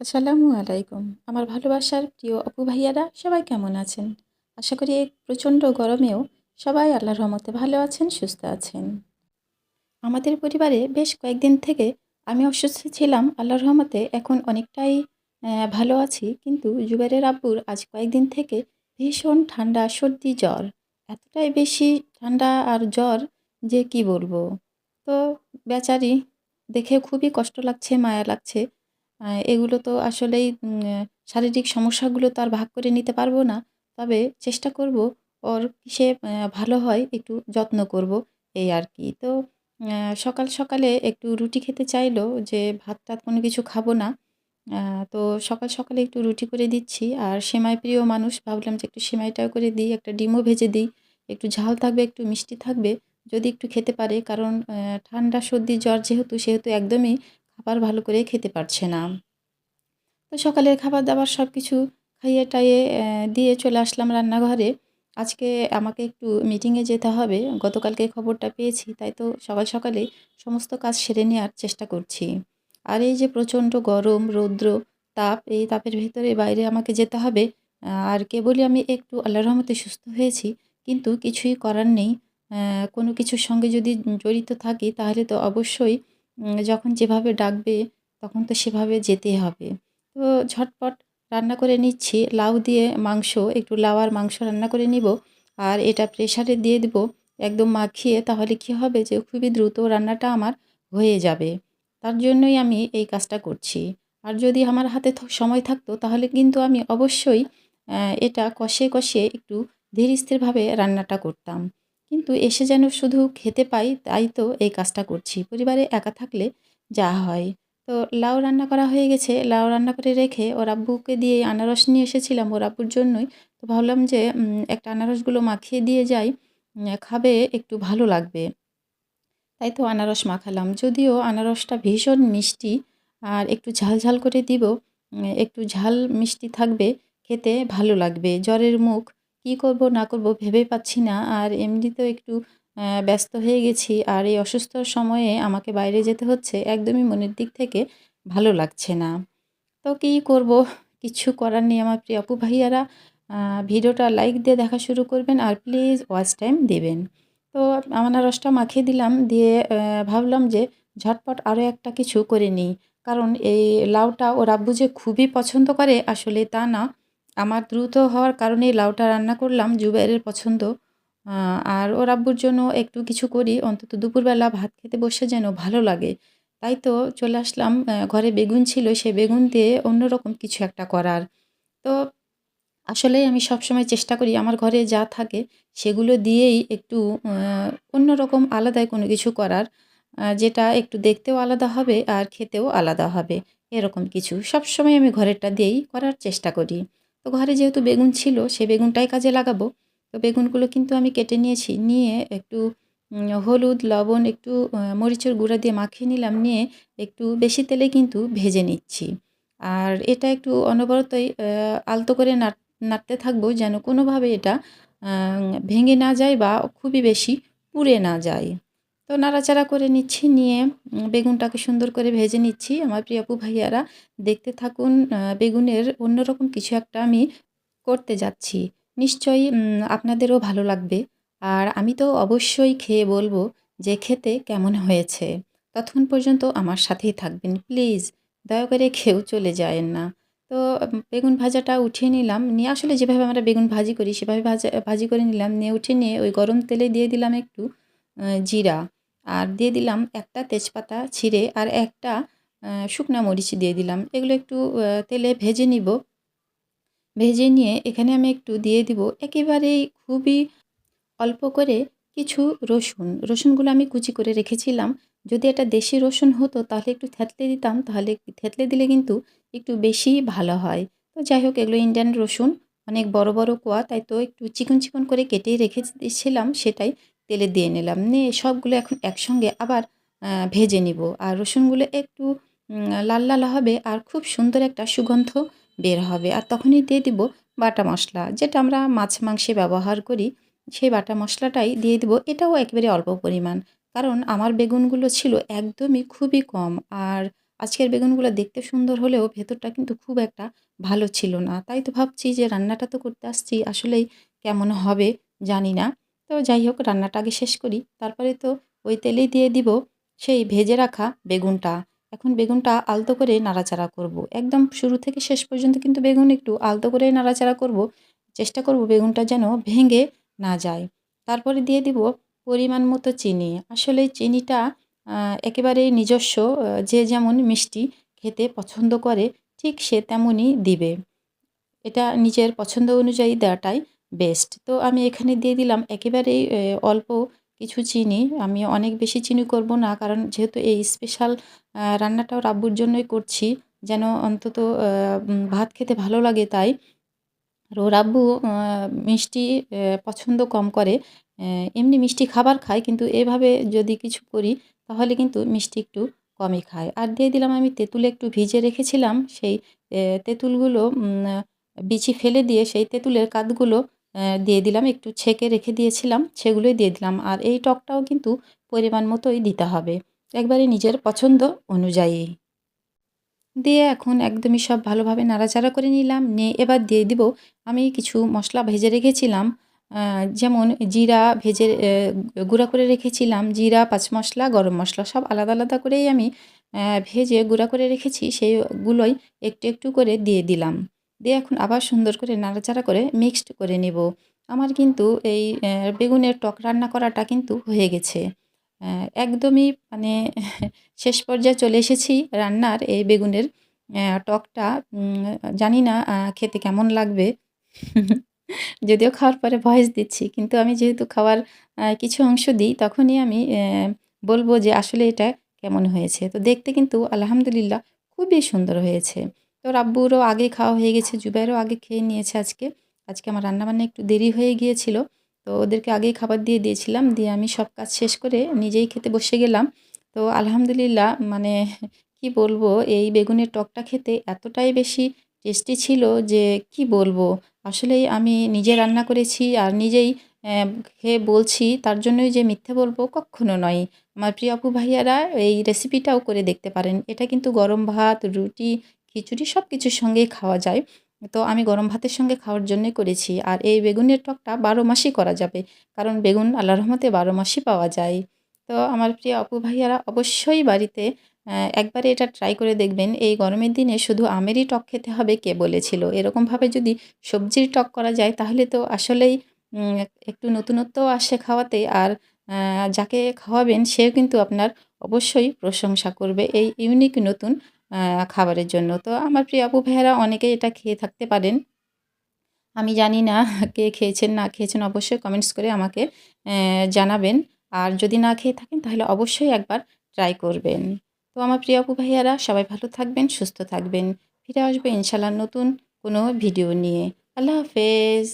আসসালামু আলাইকুম। আমার ভালোবাসার প্রিয় অপু ভাইয়ারা, সবাই কেমন আছেন? আশা করি এই প্রচণ্ড গরমেও সবাই আল্লাহর রহমতে ভালো আছেন, সুস্থ আছেন। আমাদের পরিবারে বেশ কয়েকদিন থেকে আমি অসুস্থ ছিলাম, আল্লাহর রহমতে এখন অনেকটাই ভালো আছি। কিন্তু জুবাইরের আব্বুর আজ কয়েকদিন থেকে ভীষণ ঠান্ডা, সর্দি, জ্বর। এতটাই বেশি ঠান্ডা আর জ্বর যে কি বলব? তো বেচারি, দেখে খুবই কষ্ট লাগছে, মায়া লাগছে। এগুলো তো আসলেই শারীরিক সমস্যাগুলো তো আর ভাগ করে নিতে পারব না। তবে চেষ্টা করব ওর কিসে ভালো হয় একটু যত্ন করব এই আর কি তো সকাল সকালে একটু রুটি খেতে চাইলো যে ভাত-টাত কোনো কিছু খাব না। তো সকাল সকালে একটু রুটি করে দিচ্ছি। আর সেমাই প্রিয় মানুষ ভাবলাম যে একটু সেমাইটাও করে দিই, একটা ডিমও ভেজে দিই। একটু ঝাল থাকবে, একটু মিষ্টি থাকবে। যদি একটু খেতে পারে কারণ ঠান্ডা, সর্দি, জ্বর যেহেতু সেহেতু একদমই খাবার ভালো করে খেতে পারছে না। তো সকালের খাবার-দাবার সব কিছু খাইয়ে-টাইয়ে দিয়ে চলে আসলাম রান্নাঘরে। আজকে আমাকে একটু মিটিংয়ে যেতে হবে। গতকালকে খবরটা পেয়েছি। তাই তো সকাল সকালে সমস্ত কাজ সেরে নেওয়ার চেষ্টা করছি। আর এই যে প্রচণ্ড গরম, রৌদ্র, তাপ, এই তাপের ভেতরে বাইরে আমাকে যেতে হবে। আর কেবলই আমি একটু আল্লাহর রহমতে সুস্থ হয়েছি। কিন্তু কিছুই করার নেই। কোনো কিছুর সঙ্গে যদি জড়িত থাকি তাহলে তো অবশ্যই যখন যেভাবে ডাকবে তখন তো সেভাবে যেতেই হবে। তো ঝটপট রান্না করে নিচ্ছি। লাউ দিয়ে মাংস, একটু লাউ আর মাংস রান্না করে নিবো। আর এটা প্রেশারে দিয়ে দিব একদম মাখিয়ে তাহলে কি হবে যে খুবই দ্রুত রান্নাটা আমার হয়ে যাবে। তার জন্যই আমি এই কাজটা করছি। আর যদি আমার হাতে সময় থাকতো তাহলে কিন্তু আমি অবশ্যই এটা কষে কষে একটু ধীর স্থিরভাবে রান্নাটা করতাম। কিন্তু এসে যেন শুধু খেতে পাই তাই তো এই কাজটা করছি। পরিবারে একা থাকলে যা হয়। তো লাউ রান্না করা হয়ে গেছে। লাউ রান্না করে রেখে ওর আব্বুকে দিয়ে আনারস নিয়ে এসেছিলাম ওর আব্বুর জন্যই। তো ভাবলাম যে একটা আনারসগুলো মাখিয়ে দিয়ে যাই। খাবে একটু ভালো লাগবে। তাই তো আনারস মাখালাম। যদিও আনারসটা ভীষণ মিষ্টি আর একটু ঝাল, ঝাল করে দিব। একটু ঝাল মিষ্টি থাকবে, খেতে ভালো লাগবে। জ্বরের মুখ কি করব, না করব ভেবে পাচ্ছি না। আর এমনিতেও একটু ব্যস্ত হয়ে গেছি। আর এই অসুস্থ সময়ে আমাকে বাইরে যেতে হচ্ছে। একদমই মনের দিক থেকে ভালো লাগছে না। তো কী করব? কিচ্ছু করার নেই আমার প্রিয় আপু ভাইয়ারা। ভিডিওটা লাইক দিয়ে দেখা শুরু করবেন আর প্লিজ ওয়াচ টাইম দেবেন তো আনারসটা মাখিয়ে দিলাম। দিয়ে ভাবলাম যে ঝটপট আরও একটা কিছু করে নিই। কারণ এই লাউটা ওর আব্বু যে খুবই পছন্দ করে, আসলে তা না। আমার দ্রুত হওয়ার কারণেই লাউটা রান্না করলাম। জুবাইরের পছন্দ। আর ওর আব্বুর জন্য একটু কিছু করি অন্তত দুপুরবেলা ভাত খেতে বসে যেন ভালো লাগে। তাই তো চলে আসলাম ঘরে বেগুন ছিল সেই বেগুন দিয়ে অন্যরকম কিছু একটা করার। তো আসলেই আমি সবসময় চেষ্টা করি আমার ঘরে যা থাকে সেগুলো দিয়েই একটু অন্যরকম আলাদাই কোনো কিছু করার। যেটা একটু দেখতেও আলাদা হবে আর খেতেও আলাদা হবে। এরকম কিছু। সবসময় আমি ঘরেরটা দিয়েই করার চেষ্টা করি। তো ঘরে যেহেতু বেগুন ছিল সে বেগুনটাই কাজে লাগাবো। তো বেগুনগুলো কিন্তু আমি কেটে নিয়েছি। নিয়ে একটু হলুদ, লবণ, একটু মরিচের গুঁড়া দিয়ে মাখিয়ে নিলাম। নিয়ে একটু বেশি তেলে কিন্তু ভেজে নিচ্ছি। আর এটা একটু অনবরতই আলতো করে নাড় নাড়তে থাকব যেন কোনোভাবে এটা ভেঙে না যায় বা খুবই বেশি পুড়ে না যায়। তো নাড়াচাড়া করে নিচ্ছি। নিয়ে বেগুনটাকে সুন্দর করে ভেজে নিচ্ছি। আমার প্রিয় আপু ভাইয়ারা, দেখতে থাকুন। বেগুনের অন্যরকম কিছু একটা আমি করতে যাচ্ছি। নিশ্চয়ই আপনাদেরও ভালো লাগবে। আর আমি তো অবশ্যই খেয়ে বলব যে খেতে কেমন হয়েছে। ততক্ষণ পর্যন্ত আমার সাথেই থাকবেন প্লিজ। দয়া করে কেউ চলে যায়েন না। তো বেগুন ভাজাটা উঠিয়ে নিলাম। নিয়ে আসলে যেভাবে আমরা বেগুন ভাজি করি, সেভাবে ভাজা, ভাজি করে নিলাম। নিয়ে উঠিয়ে নিয়ে ওই গরম তেলে দিয়ে দিলাম একটু জিরা। আর দিয়ে দিলাম একটা তেজপাতা ছিঁড়ে আর একটা শুকনা মরিচ দিয়ে দিলাম। এগুলো একটু তেলে ভেজে নিব। ভেজে নিয়ে এখানে আমি একটু দিয়ে দিব একেবারেই খুবই অল্প করে কিছু রসুন। রসুনগুলো আমি কুচি করে রেখেছিলাম। যদি এটা দেশি রসুন হতো তাহলে একটু থেতলে দিতাম। তাহলে থেতলে দিলে কিন্তু একটু বেশিই ভালো হয়। তো যাই হোক এগুলো ইন্ডিয়ান রসুন। অনেক বড়, বড় কোয়া। তাই তো একটু চিকন, চিকন করে কেটেই রেখে ছিলাম সেটাই তেলে দিয়ে নিলাম। নিয়ে সবগুলো এখন একসঙ্গে আবার ভেজে নিব। আর রসুনগুলো একটু লাল, লাল হবে আর খুব সুন্দর একটা সুগন্ধ বের হবে। আর তখনই দিয়ে দিব বাটা মশলা যেটা আমরা মাছ মাংসে ব্যবহার করি। সেই বাটা মশলাটাই দিয়ে দিব। এটাও একেবারে অল্প পরিমাণ। কারণ আমার বেগুনগুলো ছিল একদমই খুবই কম। আর আজকের বেগুনগুলো দেখতে সুন্দর হলেও ভেতরটা কিন্তু খুব একটা ভালো ছিল না তাই তো ভাবছি যে রান্নাটা তো করতে আসছি আসলেই কেমন হবে জানি না তো যাই হোক, রান্নাটা আগে শেষ করি। তারপরে তো ওই তেলেই দিয়ে দিব সেই ভেজে রাখা বেগুনটা। এখন বেগুনটা আলতো করে নাড়াচাড়া করব। একদম শুরু থেকে শেষ পর্যন্ত কিন্তু বেগুন একটু আলতো করে নাড়াচাড়া করব। চেষ্টা করব বেগুনটা যেন ভেঙে না যায়। তারপরে দিয়ে দিব পরিমাণ মতো চিনি। আসলে চিনিটা একেবারে নিজস্ব যে যেমন মিষ্টি খেতে পছন্দ করে, ঠিক সে তেমনই দিবে। এটা নিজের পছন্দ অনুযায়ী দেওয়াটাই বেস্ট। তো আমি এখানে দিয়ে দিলাম একেবারেই অল্প কিছু চিনি। আমি অনেক বেশি চিনি করব না, কারণ যেহেতু এই স্পেশাল রান্নাটাও রাব্বুর জন্যই করছি, যেন অন্তত ভাত খেতে ভালো লাগে তাই। রাব্বু মিষ্টি পছন্দ কম করে এমনি মিষ্টি খাবার খায়, কিন্তু এভাবে যদি কিছু করি, তাহলে কিন্তু মিষ্টি একটু কমই খায়। আর দিয়ে দিলাম আমি তেঁতুল একটু ভিজে রেখেছিলাম, সেই তেঁতুলগুলো বিচি ফেলে দিয়ে সেই তেঁতুলের কাতগুলো দিয়ে দিলাম, একটু ছেঁকে রেখে দিয়েছিলাম, সেগুলোই দিয়ে দিলাম। আর এই টকটাও কিন্তু পরিমাণ মতোই দিতে হবে, একবারে নিজের পছন্দ অনুযায়ী। দিয়ে এখন একদমই সব ভালোভাবে নাড়াচাড়া করে নিলাম, নিয়ে এবার দিয়ে দিব, আমি কিছু মশলা ভেজে রেখেছিলাম যেমন জিরা ভেজে গুঁড়া করে রেখেছিলাম, জিরা, পাঁচ মশলা, গরম মশলা সব আলাদা আলাদা করেই আমি ভেজে গুঁড়া করে রেখেছি সেইগুলোই একটু একটু করে দিয়ে দিলাম। দিয়ে এখন আবার সুন্দর করে নাড়াচাড়া করে মিক্সড করে নেব। আমার কিন্তু এই বেগুনের টক রান্না করাটা কিন্তু হয়ে গেছে। একদমই মানে শেষ পর্যায়ে চলে এসেছি রান্নার এই বেগুনের টকটা। জানি না খেতে কেমন লাগবে। যদিও খাওয়ার পরে ভয়েস দিচ্ছি, কিন্তু আমি যেহেতু খাওয়ার কিছু অংশ দিই, তখনই আমি বলব যে আসলে এটা কেমন হয়েছে। তো দেখতে কিন্তু আলহামদুলিল্লাহ খুবই সুন্দর হয়েছে। তো রাব্বুরও আগে খাওয়া হয়ে গেছে, জুবাইরও আগে খেয়ে নিয়েছে আজকে। আজকে আমার রান্নাবান্না একটু দেরি হয়ে গিয়েছিল, তো ওদেরকে আগেই খাবার দিয়ে দিয়েছিলাম, দিয়ে আমি সব কাজ শেষ করে নিজেই খেতে বসে গেলাম। তো আলহামদুলিল্লাহ মানে কি বলব, এই বেগুনের টকটা খেতে এতটাই বেশি টেস্টি ছিল যে কি বলব, আসলেই আমি নিজে রান্না করেছি আর নিজেই খেয়ে বলছি, তার জন্যই যে মিথ্যে বলব কক্ষনো নয়। আমার প্রিয় আপু ভাইয়ারা এই রেসিপিটাও করে দেখতে পারেন, এটা কিন্তু গরম ভাত, রুটি খিচুড়ি সব কিছুর সঙ্গেই খাওয়া যায়। তো আমি গরম ভাতের সঙ্গে খাওয়ার জন্যই করেছি। আর এই বেগুনের টকটা বারো মাসই করা যাবে। কারণ বেগুন আল্লাহ রহমতে বারো মাসই পাওয়া যায়। তো আমার প্রিয় আপু ভাইয়ারা অবশ্যই বাড়িতে একবারে এটা ট্রাই করে দেখবেন। এই গরমের দিনে শুধু আমেরই টক খেতে হবে কে বলেছিল? এরকমভাবে যদি সবজির টক করা যায়, তাহলে তো আসলেই একটু নতুনত্বও আসে খাওয়াতে। আর যাকে খাওয়াবেন, সেও কিন্তু আপনার অবশ্যই প্রশংসা করবে। এই ইউনিক নতুন খাবারের জন্য। তো আমার প্রিয় আপু ভাইয়েরা অনেকেই এটা খেয়ে থাকতে পারেন। আমি জানি না কে খেয়েছেন, না খেয়েছেন অবশ্যই কমেন্টস করে আমাকে জানাবেন। আর যদি না খেয়ে থাকেন তাহলে অবশ্যই একবার ট্রাই করবেন। তো আমার প্রিয় আপু ভাইয়ারা সবাই ভালো থাকবেন, সুস্থ থাকবেন। ফিরে আসবে ইনশাল্লাহ নতুন কোনো ভিডিও নিয়ে। আল্লাহ হাফেজ।